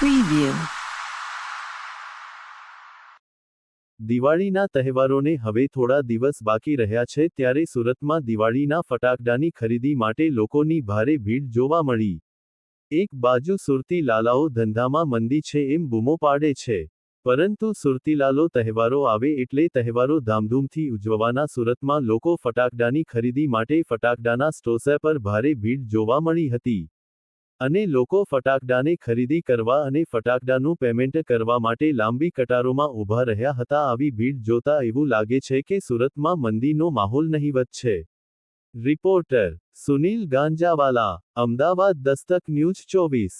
Preview દિવાળીના તહેવારોને હવે થોડા દિવસ બાકી રહ્યા છે ત્યારે સુરતમાં દિવાળીના ફટાકડાની ખરીદી માટે લોકોની ભારે ભીડ જોવા મળી. એક બાજુ સુરતીલાલાઓ ધંધામાં મંદી છે એમ બૂમો પાડે છે. પરંતુ સુરતીલાલો તહેવારો આવે એટલે તહેવારો ધામધૂમથી ઉજવવાના સુરતમાં લોકો ફટાકડાની ખરીદી માટે ફટાકડાના સ્ટોસે પર ભારે ભીડ જોવા મળી હતી. અને લોકો ફટાકડાને ખરીદી કરવા અને ફટાકડાનું પેમેન્ટ કરવા માટે લાંબી કટારોમાં ઊભા રહ્યા હતા. આવી ભીડ જોતા એવું લાગે છે કે સુરતમાં મંદીનો માહોલ નહીવત છે. રિપોર્ટર સુનિલ ગાંજાવાલા, અમદાવાદ દસ્તક ન્યૂઝ ચોવીસ.